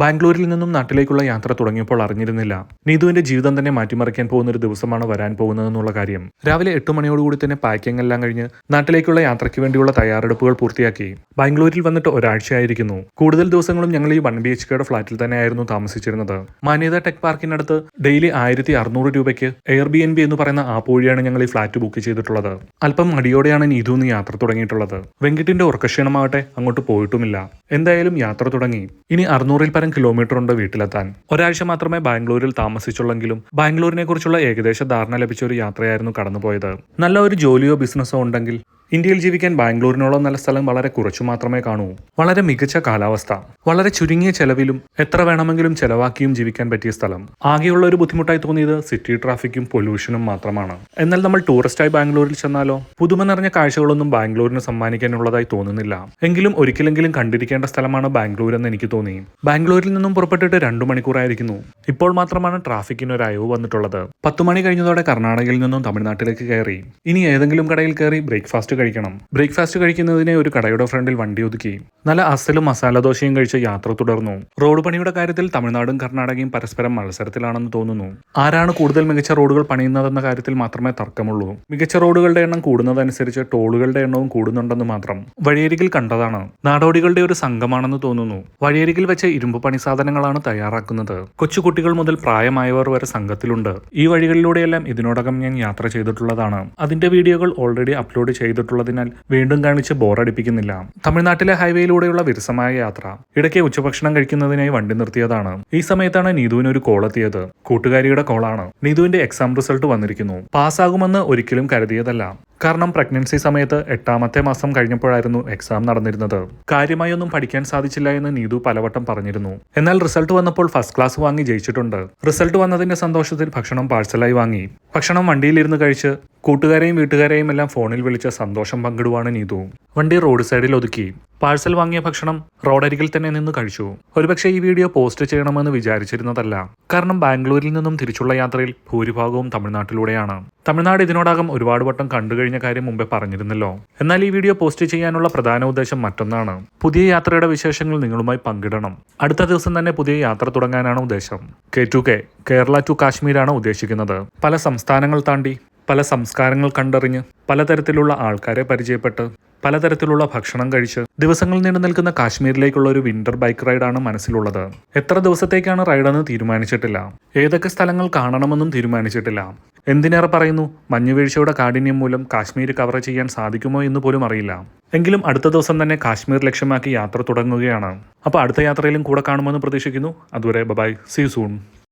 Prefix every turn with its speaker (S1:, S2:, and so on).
S1: ബാംഗ്ലൂരിൽ നിന്നും നാട്ടിലേക്കുള്ള യാത്ര തുടങ്ങിയപ്പോൾ അറിഞ്ഞിരുന്നില്ല. നീതുവിന്റെ ജീവിതം തന്നെ മാറ്റിമറിക്കാൻ പോകുന്ന ഒരു ദിവസമാണ് വരാൻ പോകുന്നതെന്നുള്ള കാര്യം. രാവിലെ എട്ട് മണിയോടുകൂടി തന്നെ പാക്കിംഗ് എല്ലാം കഴിഞ്ഞ് നാട്ടിലേക്കുള്ള യാത്രയ്ക്ക് വേണ്ടിയുള്ള തയ്യാറെടുപ്പുകൾ പൂർത്തിയാക്കി. ബാംഗ്ലൂരിൽ വന്നിട്ട് ഒരാഴ്ചയായിരിക്കുന്നു. കൂടുതൽ ദിവസങ്ങളും ഞങ്ങൾ ഈ വൺ ബി എച്ച് കെയുടെ ഫ്ളാറ്റിൽ തന്നെയായിരുന്നു താമസിച്ചിരുന്നത്. മാന്യത ടെക് പാർക്കിനടുത്ത് ഡെയിലി ആയിരത്തി അറുന്നൂറ് രൂപയ്ക്ക് എയർ ബി എൻ ബി എന്ന് പറയുന്ന ആപ്പ് വഴിയാണ് ഞങ്ങൾ ഈ ഫ്ളാറ്റ് ബുക്ക് ചെയ്തിട്ടുള്ളത്. അല്പം മടിയോടെയാണ് നീതു എന്ന് യാത്ര തുടങ്ങിയിട്ടുള്ളത്. വെങ്കിട്ടിന്റെ ഉറക്കക്ഷീണമാവട്ടെ അങ്ങോട്ട് പോയിട്ടുമില്ല. എന്തായാലും യാത്ര തുടങ്ങി. ഇനി അറുന്നൂറിൽ പരം കിലോമീറ്റർ ഉണ്ട് വീട്ടിലെത്താൻ. ഒരാഴ്ച മാത്രമേ ബാംഗ്ലൂരിൽ താമസിച്ചുള്ളെങ്കിലും ബാംഗ്ലൂരിനെ കുറിച്ചുള്ള ഏകദേശ ധാരണ ലഭിച്ച ഒരു യാത്രയായിരുന്നു കടന്നുപോയത്. നല്ല ഒരു ജോലിയോ ബിസിനസ്സോ ഉണ്ടെങ്കിൽ ഇന്ത്യയിൽ ജീവിക്കാൻ ബാംഗ്ലൂരിനോളം നല്ല സ്ഥലം വളരെ കുറച്ചു മാത്രമേ കാണൂ. വളരെ മികച്ച കാലാവസ്ഥ. വളരെ ചുരുങ്ങിയ ചെലവിലും എത്ര വേണമെങ്കിലും ചെലവാക്കിയും ജീവിക്കാൻ പറ്റിയ സ്ഥലം. ആകെയുള്ള ഒരു ബുദ്ധിമുട്ടായി തോന്നിയത് സിറ്റി ട്രാഫിക്കും പൊല്യൂഷനും മാത്രമാണ്. എന്നാൽ നമ്മൾ ടൂറിസ്റ്റായി ബാംഗ്ലൂരിൽ ചെന്നാലോ? പുതുമ നിറഞ്ഞ കാഴ്ചകളൊന്നും ബാംഗ്ലൂരിന് സമ്മാനിക്കാനുള്ളതായി തോന്നുന്നില്ല. എങ്കിലും ഒരിക്കലെങ്കിലും കണ്ടിരിക്കേണ്ട സ്ഥലമാണ് ബാംഗ്ലൂർ എന്ന് എനിക്ക് തോന്നി. ബാംഗ്ലൂരിൽ നിന്നും പുറപ്പെട്ടിട്ട് രണ്ടു മണിക്കൂറായിരിക്കുന്നു. ഇപ്പോൾ മാത്രമാണ് ട്രാഫിക്കിന് ഒരു അയവ് വന്നിട്ടുള്ളത്. പത്തു മണി കഴിഞ്ഞതോടെ കർണാടകയിൽ നിന്നും തമിഴ്നാട്ടിലേക്ക് കയറി. ഇനി ഏതെങ്കിലും കടയിൽ കയറി ബ്രേക്ക്ഫാസ്റ്റ് കഴിക്കണം. ബ്രേക്ക്ഫാസ്റ്റ് കഴിക്കുന്നതിനെ ഒരു കടയുടെ ഫ്രണ്ടിൽ വണ്ടി ഒതുക്കി. നല്ല അസലും മസാലദോശയും കഴിച്ച യാത്ര തുടർന്നു. റോഡ് പണിയുടെ കാര്യത്തിൽ തമിഴ്നാടും കർണാടകയും പരസ്പരം മത്സരത്തിലാണെന്ന് തോന്നുന്നു. ആരാണ് കൂടുതൽ മികച്ച റോഡുകൾ പണിയുന്നതെന്ന കാര്യത്തിൽ മാത്രമേ തർക്കമുള്ളൂ. മികച്ച റോഡുകളുടെ എണ്ണം കൂടുന്നതനുസരിച്ച് ടോളുകളുടെ എണ്ണവും കൂടുന്നുണ്ടെന്ന് മാത്രം വഴിയരികിൽ കണ്ടതാണ്. നാടോടികളുടെ ഒരു സംഘമാണെന്ന് തോന്നുന്നു. വഴിയരികിൽ വെച്ച് ഇരുമ്പ് പണി സാധനങ്ങളാണ് തയ്യാറാക്കുന്നത്. കൊച്ചുകുട്ടികൾ മുതൽ പ്രായമായവർ വരെ സംഘത്തിലുണ്ട്. ഈ വഴികളിലൂടെയെല്ലാം ഇതിനോടകം ഞാൻ യാത്ര ചെയ്തിട്ടുള്ളതാണ്. അതിന്റെ വീഡിയോകൾ ഓൾറെഡി അപ്ലോഡ് ചെയ്തിട്ടുള്ളതിനാൽ വീണ്ടും കാണിച്ച് ബോറടിപ്പിക്കുന്നില്ല. തമിഴ്നാട്ടിലെ ഹൈവേയിലൂടെയുള്ള വിരസമായ യാത്ര. ഇടയ്ക്ക് ഉച്ചഭക്ഷണം കഴിക്കുന്നതിനായി വണ്ടി നിർത്തിയതാണ്. ഈ സമയത്താണ് നീതുവിന് ഒരു കോൾ എത്തിയത്. കൂട്ടുകാരിയുടെ കോളാണ് നീതുവിന്റെ എക്സാം റിസൾട്ട് വന്നിരിക്കുന്നു. പാസ്സാകുമെന്ന് ഒരിക്കലും കരുതിയതല്ല. കാരണം പ്രഗ്നൻസി സമയത്ത് എട്ടാമത്തെ മാസം കഴിഞ്ഞപ്പോഴായിരുന്നു എക്സാം നടന്നിരുന്നത്. കാര്യമായൊന്നും പഠിക്കാൻ സാധിച്ചില്ല എന്ന് നീതു പലവട്ടം പറഞ്ഞിരുന്നു. എന്നാൽ റിസൾട്ട് വന്നപ്പോൾ ഫസ്റ്റ് ക്ലാസ് വാങ്ങി ജയിച്ചിട്ടുണ്ട്. റിസൾട്ട് വന്നതിന്റെ സന്തോഷത്തിൽ ഭക്ഷണം പാഴ്സലായി വാങ്ങി. ഭക്ഷണം വണ്ടിയിലിരുന്ന് കഴിച്ച് കൂട്ടുകാരെയും വീട്ടുകാരെയും എല്ലാം ഫോണിൽ വിളിച്ച സന്തോഷം പങ്കിടുവാണ് നീതു. വണ്ടി റോഡ് സൈഡിൽ ഒതുക്കി. പാഴ്സൽ വാങ്ങിയ ഭക്ഷണം റോഡരികിൽ തന്നെ നിന്ന് കഴിച്ചു. ഒരുപക്ഷെ ഈ വീഡിയോ പോസ്റ്റ് ചെയ്യണമെന്ന് വിചാരിച്ചിരുന്നതല്ല. കാരണം ബാംഗ്ലൂരിൽ നിന്നും തിരിച്ചുള്ള യാത്രയിൽ ഭൂരിഭാഗവും തമിഴ്നാട്ടിലൂടെയാണ്. തമിഴ്നാട് ഇതിനോടകം ഒരുപാട് വട്ടം കണ്ടു കഴിഞ്ഞ കാര്യം മുമ്പേ പറഞ്ഞിരുന്നല്ലോ. എന്നാൽ ഈ വീഡിയോ പോസ്റ്റ് ചെയ്യാനുള്ള പ്രധാന ഉദ്ദേശം മറ്റൊന്നാണ്. പുതിയ യാത്രയുടെ വിശേഷങ്ങൾ നിങ്ങളുമായി പങ്കിടണം. അടുത്ത ദിവസം തന്നെ പുതിയ യാത്ര തുടങ്ങാനാണ് ഉദ്ദേശം. K to K Kerala to കാശ്മീരാണ് ഉദ്ദേശിക്കുന്നത്. പല സംസ്ഥാനങ്ങൾ താണ്ടി പല സംസ്കാരങ്ങൾ കണ്ടറിഞ്ഞ് പലതരത്തിലുള്ള ആൾക്കാരെ പരിചയപ്പെട്ട് പലതരത്തിലുള്ള ഭക്ഷണം കഴിച്ച് ദിവസങ്ങൾ നീണ്ടു നിൽക്കുന്ന കാശ്മീരിലേക്കുള്ള ഒരു വിന്റർ ബൈക്ക് റൈഡാണ് മനസ്സിലുള്ളത്. എത്ര ദിവസത്തേക്കാണ് റൈഡെന്ന് തീരുമാനിച്ചിട്ടില്ല. ഏതൊക്കെ സ്ഥലങ്ങൾ കാണണമെന്നും തീരുമാനിച്ചിട്ടില്ല. എന്തിനേറെ പറയുന്നു? മഞ്ഞുവീഴ്ചയുടെ കാഠിന്യം മൂലം കാശ്മീർ കവർ ചെയ്യാൻ സാധിക്കുമോ എന്ന് പോലും അറിയില്ല. എങ്കിലും അടുത്ത ദിവസം തന്നെ കാശ്മീർ ലക്ഷ്യമാക്കി യാത്ര തുടങ്ങുകയാണ്. അപ്പോൾ അടുത്ത യാത്രയിലും കൂടെ കാണുമെന്ന് പ്രതീക്ഷിക്കുന്നു. അതുവരെ ബബായ് സീ സൂൺ